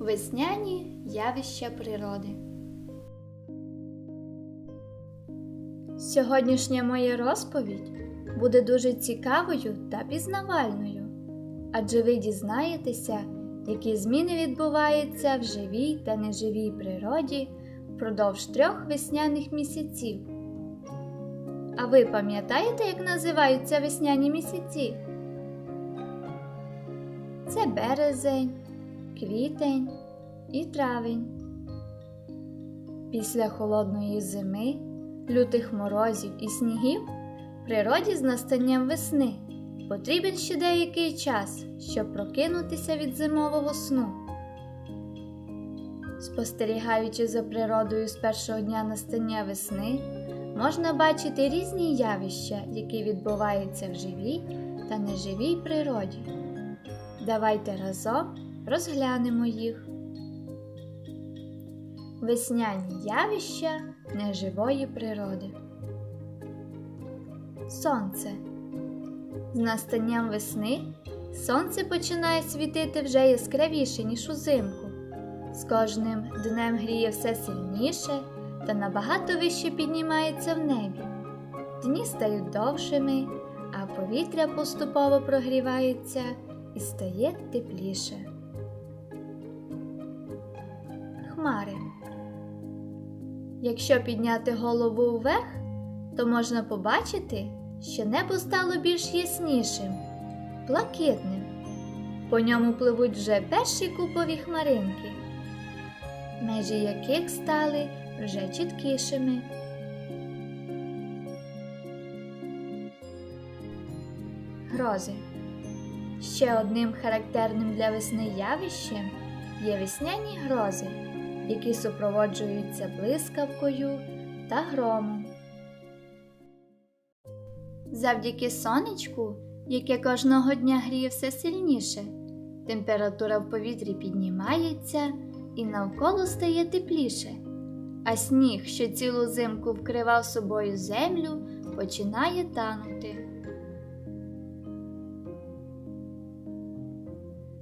Весняні явища природи. Сьогоднішня моя розповідь буде дуже цікавою та пізнавальною, адже ви дізнаєтеся, які зміни відбуваються в живій та неживій природі впродовж трьох весняних місяців. А ви пам'ятаєте, як називаються весняні місяці? Це березень, квітень і травень. Після холодної зими, лютих морозів і снігів природі з настанням весни потрібен ще деякий час, щоб прокинутися від зимового сну. Спостерігаючи за природою з першого дня настання весни, можна бачити різні явища, які відбуваються в живій та неживій природі. Давайте разом розглянемо їх. Весняні явища неживої природи. Сонце. З настанням весни сонце починає світити вже яскравіше, ніж узимку. З кожним днем гріє все сильніше та набагато вище піднімається в небі. Дні стають довшими, а повітря поступово прогрівається і стає тепліше. Хмари. Якщо підняти голову вверх, то можна побачити, що небо стало більш яснішим, блакитним. По ньому пливуть вже перші купові хмаринки, межі яких стали вже чіткішими. Грози. Ще одним характерним для весни явищем є весняні грози, які супроводжуються блискавкою та громом. Завдяки сонечку, яке кожного дня гріє все сильніше, температура в повітрі піднімається і навколо стає тепліше, а сніг, що цілу зимку вкривав собою землю, починає танути.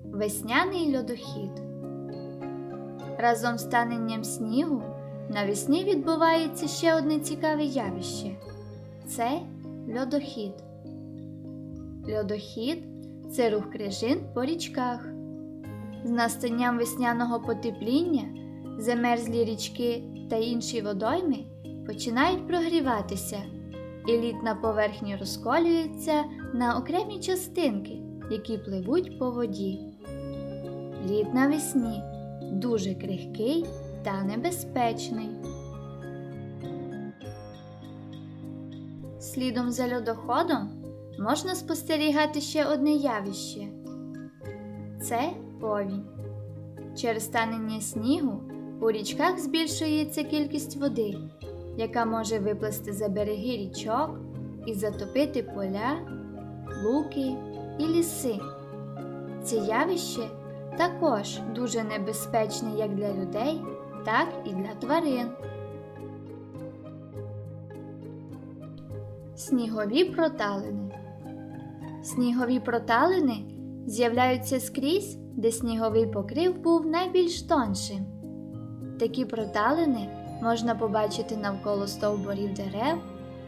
Весняний льодохід. Разом з таненням снігу навесні відбувається ще одне цікаве явище це льодохід. Льодохід це рух крижин по річках. З настанням весняного потепління замерзлі річки та інші водойми починають прогріватися, і лід на поверхні розколюється на окремі частинки, які пливуть по воді. Лід навесні дуже крихкий та небезпечний. Слідом за льодоходом можна спостерігати ще одне явище це повінь. Через станення снігу у річках збільшується кількість води, яка може виплести за береги річок і затопити поля, луки і ліси. Це явище також дуже небезпечне як для людей, так і для тварин. Снігові проталини. Снігові проталини з'являються скрізь, де сніговий покрив був найбільш тоншим. Такі проталини можна побачити навколо стовбурів дерев,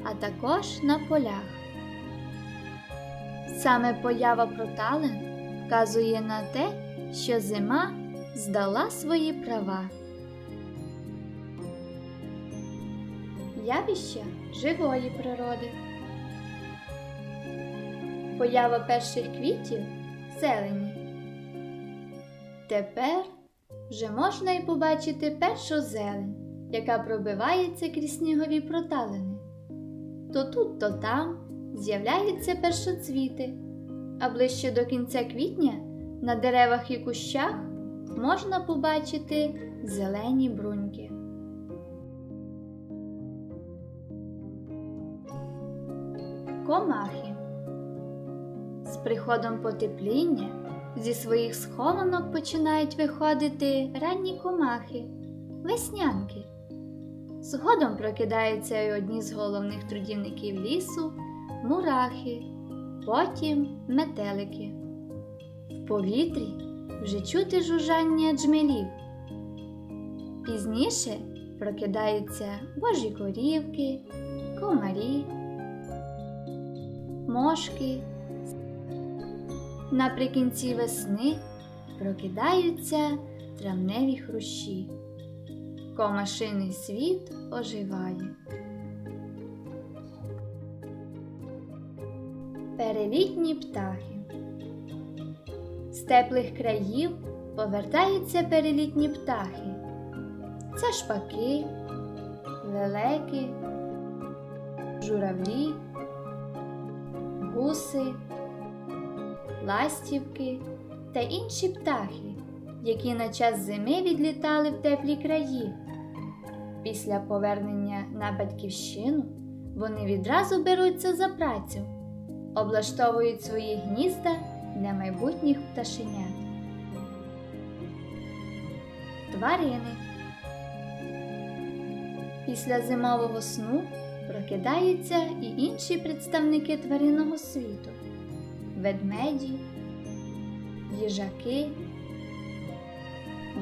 а також на полях. Саме поява проталин вказує на те, що зима здала свої права. Явище живої природи. Поява перших квітів зелені. Тепер вже можна й побачити першу зелень, яка пробивається крізь снігові проталини. То тут, то там з'являються першоцвіти, а ближче до кінця квітня на деревах і кущах можна побачити зелені бруньки. Комахи. З приходом потепління зі своїх схованок починають виходити ранні комахи, веснянки. Згодом прокидаються й одні з головних трудівників лісу мурахи, потім метелики. Повітрі вже чути жужжання джмелів. Пізніше прокидаються божі корівки, комарі, мошки. Наприкінці весни прокидаються травневі хрущі. Комашиний світ оживає. Перелітні птахи. Теплих країв повертаються перелітні птахи. Це шпаки, лелеки, журавлі, гуси, ластівки та інші птахи, які на час зими відлітали в теплі краї. Після повернення на батьківщину вони відразу беруться за працю, облаштовують свої гнізда для майбутніх пташенят. Тварини Після зимового сну прокидаються і інші представники тваринного світу ведмеді, їжаки,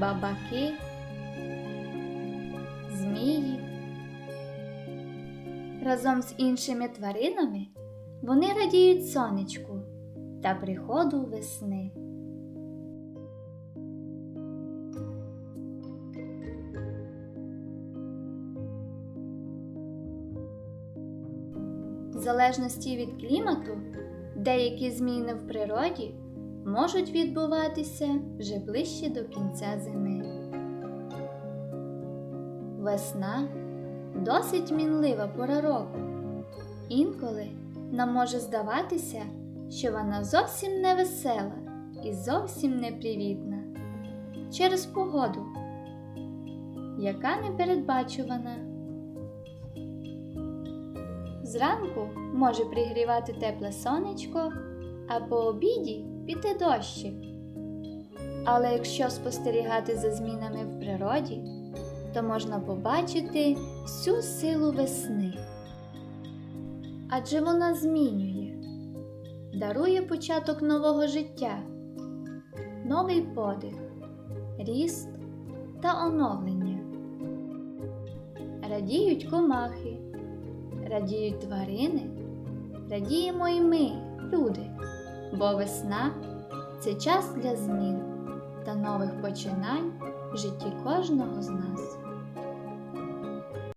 бабаки, змії. Разом з іншими тваринами вони радіють сонечку та приходу весни. В залежності від клімату, деякі зміни в природі можуть відбуватися вже ближче до кінця зими. Весна досить мінлива пора року. Інколи нам може здаватися, що вона зовсім не весела і зовсім не привітна через погоду, яка непередбачувана. Зранку може пригрівати тепле сонечко, а по обіді піти дощик. Але якщо спостерігати за змінами в природі, то можна побачити всю силу весни. Адже вона змінює, дарує початок нового життя, новий подих, ріст та оновлення. Радіють комахи радіють тварини, радіємо і ми, люди, бо весна це час для змін та нових починань в житті кожного з нас.